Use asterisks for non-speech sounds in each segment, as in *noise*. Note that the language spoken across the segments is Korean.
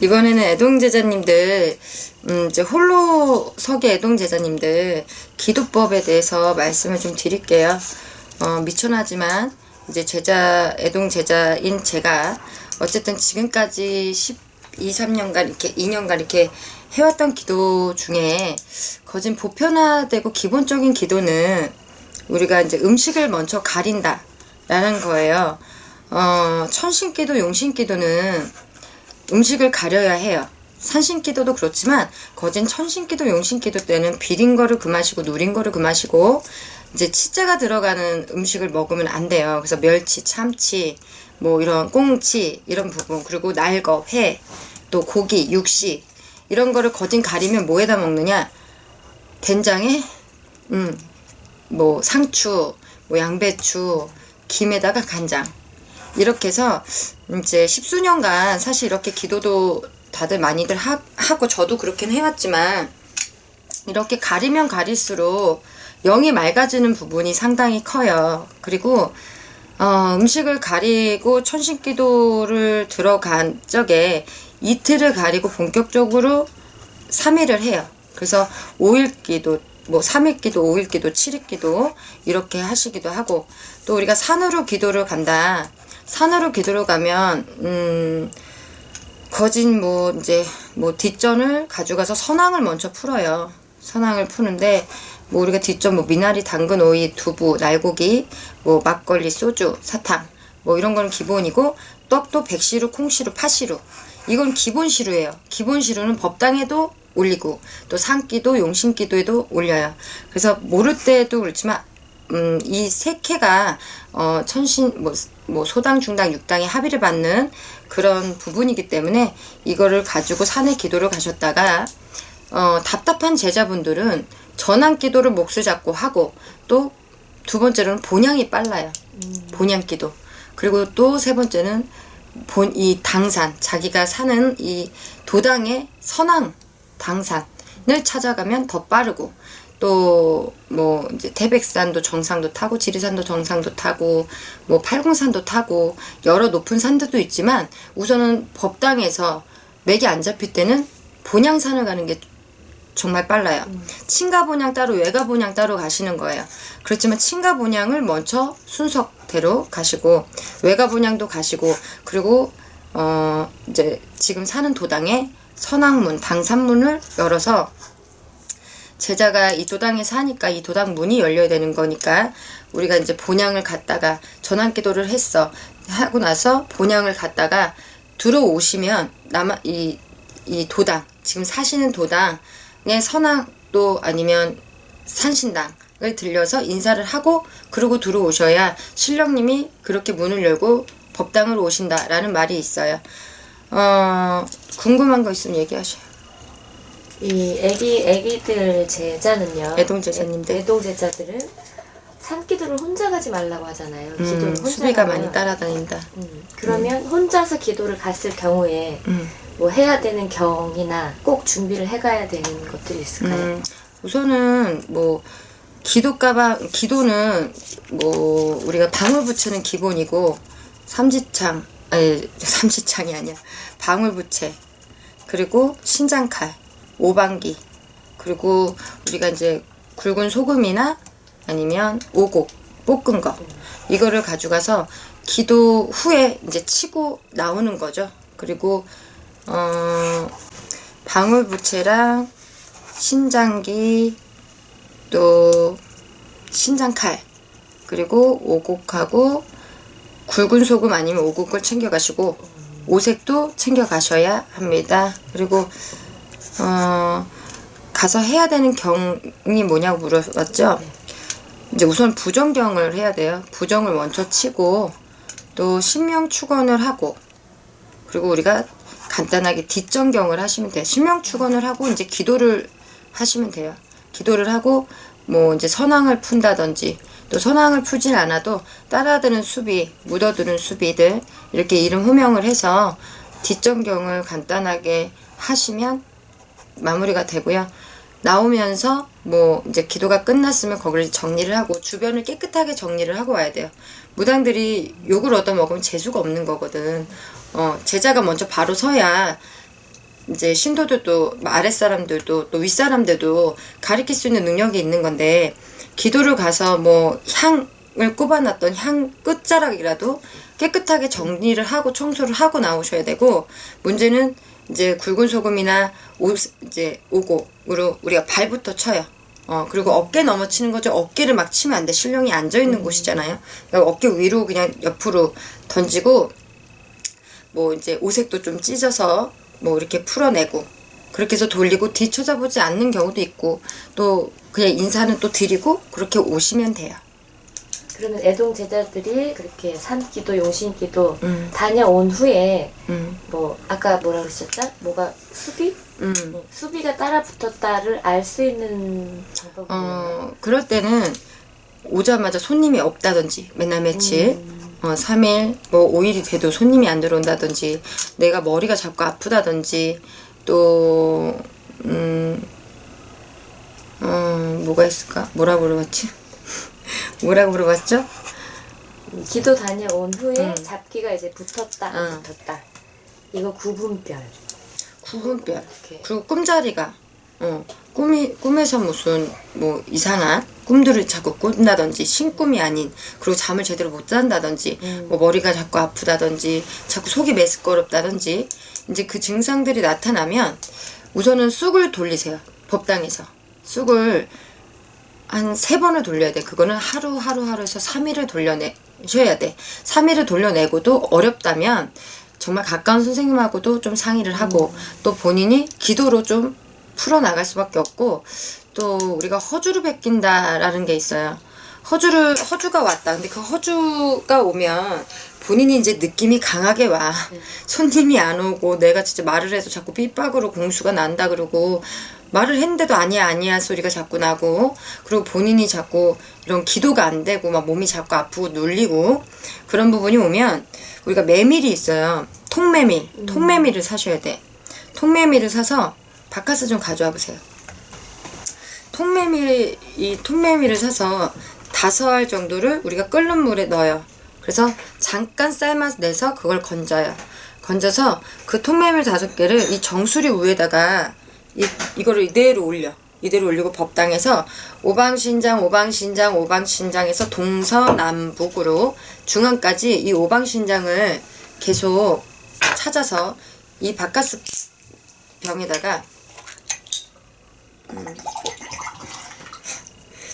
이번에는 애동 제자님들, 음, 이제 홀로 서기 애동 제자님들 기도법에 대해서 말씀을 좀 드릴게요. 어, 미천하지만 이제 제자, 애동 제자인 제가 어쨌든 지금까지 12, 3년간 이렇게 2년간 이렇게 해왔던 기도 중에 거진 보편화되고 기본적인 기도는 우리가 이제 음식을 먼저 가린다. 라는 거예요. 어, 천신기도, 용신기도는 음식을 가려야 해요. 산신기도도 그렇지만 거진 천신기도, 용신기도 때는 비린 거를 금하시고 누린 거를 금하시고 이제 치자가 들어가는 음식을 먹으면 안 돼요. 그래서 멸치, 참치, 뭐 이런 꽁치 이런 부분 그리고 날거, 회, 또 고기, 육식 이런 거를 거진 가리면 뭐에다 먹느냐? 된장에 음, 뭐 상추, 뭐 양배추, 김에다가 간장 이렇게 해서 이제 십수년간 사실 이렇게 기도도 다들 많이들 하, 하고 저도 그렇게는 해왔지만 이렇게 가리면 가릴수록 영이 맑아지는 부분이 상당히 커요. 그리고 어, 음식을 가리고 천신기도를 들어간 적에 이틀을 가리고 본격적으로 3일을 해요. 그래서 5일 기도, 뭐 3일 기도, 5일 기도, 7일 기도 이렇게 하시기도 하고 또 우리가 산으로 기도를 간다. 산으로 기도를 가면 음 거진 뭐 이제 뭐 뒷전을 가져가서 선왕을 먼저 풀어요. 선왕을 푸는데 뭐 우리가 뒷전 뭐 미나리, 당근, 오이, 두부, 날고기, 뭐 막걸리, 소주, 사탕 뭐 이런 거는 기본이고 떡도 백시루, 콩시루, 파시루 이건 기본 시루예요. 기본 시루는 법당에도 올리고 또 산기도 용신기도에도 올려요. 그래서 모를 때도 그렇지만 음, 이 색해가 어, 천신 뭐, 뭐 소당 중당 육당의 합의를 받는 그런 부분이기 때문에 이거를 가지고 산에 기도를 가셨다가 어, 답답한 제자분들은 전환 기도를 몫을 잡고 하고 또 두 번째로는 본향이 빨라요. 본향 기도. 그리고 또 세 번째는 본 이 당산 자기가 사는 이 도당의 선왕 당산을 찾아가면 더 빠르고 또 뭐 이제 태백산도 정상도 타고 지리산도 정상도 타고 뭐 팔공산도 타고 여러 높은 산들도 있지만 우선은 법당에서 맥이 안 잡힐 때는 본향산을 가는 게 정말 빨라요. 친가 본향 따로 외가 본향 따로 가시는 거예요. 그렇지만 친가 본향을 먼저 순서대로 가시고 외가 본향도 가시고 그리고 어 이제 지금 사는 도당에 선왕문 당산문을 열어서 제자가 이 도당에 사니까 이 도당 문이 열려야 되는 거니까 우리가 이제 본향을 갔다가 전환 기도를 했어 하고 나서 본향을 갔다가 들어오시면 남아 이, 이 도당 지금 사시는 도당의 선왕도 아니면 산신당 을 들려서 인사를 하고 그러고 들어오셔야 신령님이 그렇게 문을 열고 법당으로 오신다라는 말이 있어요. 어 궁금한 거 있으면 얘기하셔요. 이 애기 애기들 제자는요. 애동 제자님들. 애- 애동 제자들은 산기도를 혼자 가지 말라고 하잖아요. 기도를 음, 혼자 수비가 가면. 많이 따라다닌다. 음, 그러면 혼자서 기도를 갔을 경우에 음. 뭐 해야 되는 경이나 꼭 준비를 해가야 되는 것들이 있을까요? 음, 우선은 뭐 기도 가방 기도는 뭐 우리가 방울 부채는 기본이고 삼지창 아니 *laughs* 삼지창이 아니야 방울 부채 그리고 신장칼 오방기 그리고 우리가 이제 굵은 소금이나 아니면 오곡 볶은 거 이거를 가져가서 기도 후에 이제 치고 나오는 거죠 그리고 어 방울 부채랑 신장기 또 신장칼 그리고 오곡하고 굵은 소금 아니면 오곡을 챙겨 가시고 오색도 챙겨 가셔야 합니다. 그리고 어 가서 해야 되는 경이 뭐냐고 물어봤죠. 이제 우선 부정경을 해야 돼요. 부정을 먼저 치고 또 신명 축원을 하고 그리고 우리가 간단하게 뒷전경을 하시면 돼요. 신명 축원을 하고 이제 기도를 하시면 돼요. 기도를 하고 뭐 이제 선왕을 푼다든지 또 선왕을 풀진 않아도 따라드는 수비, 묻어드는 수비들 이렇게 이름 호명을 해서 뒷전경을 간단하게 하시면 마무리가 되고요. 나오면서 뭐 이제 기도가 끝났으면 거기를 정리를 하고 주변을 깨끗하게 정리를 하고 와야 돼요. 무당들이 욕을 얻어 먹으면 재수가 없는 거거든. 어, 제자가 먼저 바로 서야 이제 신도들도 아랫사람들도 또 윗사람들도 가리킬 수 있는 능력이 있는 건데 기도를 가서 뭐 향을 꼽아놨던 향 끝자락이라도 깨끗하게 정리를 하고 청소를 하고 나오셔야 되고 문제는 이제 굵은 소금이나 오, 이제 오곡으로 우리가 발부터 쳐요. 어 그리고 어깨 넘어치는 거죠. 어깨를 막 치면 안 돼. 신령이 앉아 있는 곳이잖아요. 그러니까 어깨 위로 그냥 옆으로 던지고 뭐 이제 오색도 좀 찢어서 뭐 이렇게 풀어내고 그렇게 해서 돌리고 뒤쳐다보지 않는 경우도 있고 또 그냥 인사는 또 드리고 그렇게 오시면 돼요. 그러면 애동 제자들이 그렇게 산기도 용신기도 음. 다녀온 후에 음, 뭐 아까 뭐라 그러셨죠? 뭐가 수비? 음. 네, 수비가 따라 붙었다를 알 수 있는 방법이 어 그럴 때는 오자마자 손님이 없다든지 맨날 며칠 어 3일 뭐 5일이 돼도 손님이 안 들어온다든지 내가 머리가 자꾸 아프다든지 또 음, 어, 뭐가 있을까? 뭐라 물어봤지? *laughs* 뭐라고 물어봤죠? 음, 기도 다녀온 후에 음. 잡기가 이제 붙었다 안 응. 붙었다 이거 구분별 구분별. 이렇게. 그리고 꿈자리가 어 꿈이 꿈에서 무슨 뭐 이상한 꿈들을 자꾸 꾼다든지 신꿈이 아닌 그리고 잠을 제대로 못 잔다든지 음. 뭐 머리가 자꾸 아프다든지 자꾸 속이 메스꺼럽다든지 이제 그 증상들이 나타나면 우선은 쑥을 돌리세요 법당에서 쑥을 한 세 번을 돌려야 돼. 그거는 하루 하루 하루에서 3일을 돌려내셔야 돼. 3일을 돌려내고도 어렵다면 정말 가까운 선생님하고도 좀 상의를 하고 또 본인이 기도로 좀 풀어 나갈 수밖에 없고 또 우리가 허주를 베낀다라는 게 있어요. 허주를 허주가 왔다. 근데 그 허주가 오면 본인이 이제 느낌이 강하게 와. 손님이 안 오고 내가 진짜 말을 해도 자꾸 삐빡으로 공수가 난다 그러고 말을 했는데도 아니야 아니야 소리가 자꾸 나고 그리고 본인이 자꾸 이런 기도가 안 되고 막 몸이 자꾸 아프고 눌리고 그런 부분이 오면 우리가 메밀이 있어요. 통메밀. 통메밀을 사셔야 돼. 통메밀을 사서 바카스 좀 가져와 보세요. 통메밀 이 통메밀을 사서 다섯 알 정도를 우리가 끓는 물에 넣어요. 그래서 잠깐 삶아내서 그걸 건져요. 건져서 그 통메밀 다섯 개를 이 정수리 위에다가 이, 이거를 이대로 올려. 이대로 올리고 법당에서 오방신장, 오방신장, 오방신장에서 동서남북으로 중앙까지 이 오방신장을 계속 찾아서 이 바카스 병에다가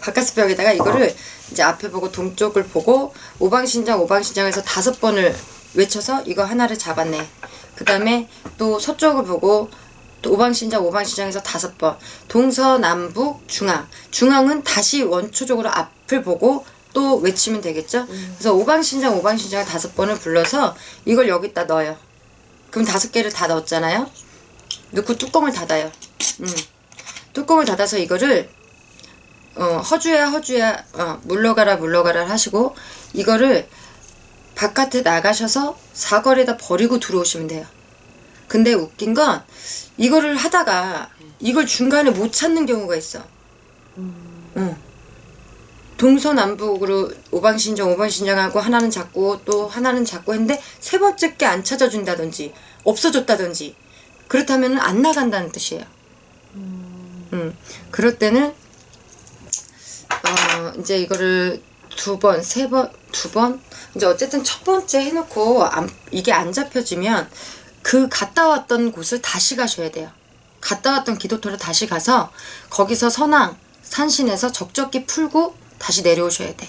바카스 벽에다가 이거를 이제 앞에 보고 동쪽을 보고 오방신장 오방신장에서 다섯 번을 외쳐서 이거 하나를 잡아내. 그 다음에 또 서쪽을 보고 또 오방신장 오방신장에서 다섯 번 동서남북 중앙 중앙은 다시 원초적으로 앞을 보고 또 외치면 되겠죠. 그래서 오방신장 오방신장을 다섯 번을 불러서 이걸 여기다 넣어요. 그럼 다섯 개를 다 넣었잖아요. 넣고 뚜껑을 닫아요. 음. 뚜껑을 닫아서 이거를 어, 허주야 허주야 어, 물러가라 물러가라 하시고 이거를 바깥에 나가셔서 사거리에다 버리고 들어오시면 돼요. 근데 웃긴 건 이거를 하다가 이걸 중간에 못 찾는 경우가 있어. 응. 동서남북으로 오방신장 오방신장하고 하나는 잡고 또 하나는 잡고 했는데 세 번째 게 안 찾아준다든지 없어졌다든지 그렇다면 안 나간다는 뜻이에요. 음. 그럴 때는 어, 이제 이거를 두 번, 세 번, 두 번? 이제 어쨌든 첫 번째 해놓고 안, 이게 안 잡혀지면 그 갔다 왔던 곳을 다시 가셔야 돼요. 갔다 왔던 기도터를 다시 가서 거기서 선왕, 산신에서 적적기 풀고 다시 내려오셔야 돼.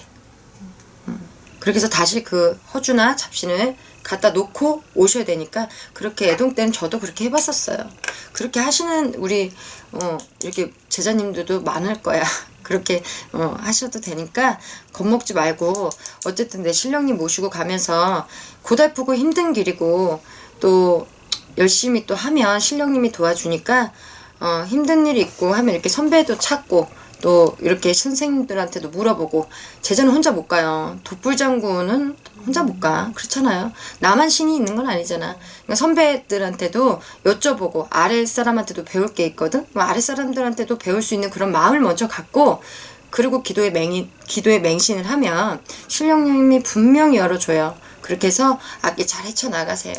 음. 그렇게 해서 다시 그 허주나 잡신을 갖다 놓고 오셔야 되니까 그렇게 애동 때는 저도 그렇게 해봤었어요. 그렇게 하시는 우리 어, 이렇게 제자님들도 많을 거야. 그렇게 어, 하셔도 되니까 겁먹지 말고 어쨌든 내 신령님 모시고 가면서 고달프고 힘든 길이고 또 열심히 또 하면 신령님이 도와주니까 어, 힘든 일이 있고 하면 이렇게 선배도 찾고 또 이렇게 선생님들한테도 물어보고 제자는 혼자 못 가요. 독불장구는 혼자 못 가. 그렇잖아요. 나만 신이 있는 건 아니잖아. 그러니까 선배들한테도 여쭤보고 아래 사람한테도 배울 게 있거든. 뭐 아래 사람들한테도 배울 수 있는 그런 마음을 먼저 갖고 그리고 기도에 맹인 기도에 맹신을 하면 신령님이 분명히 열어줘요. 그렇게 해서 악기 잘 헤쳐 나가세요.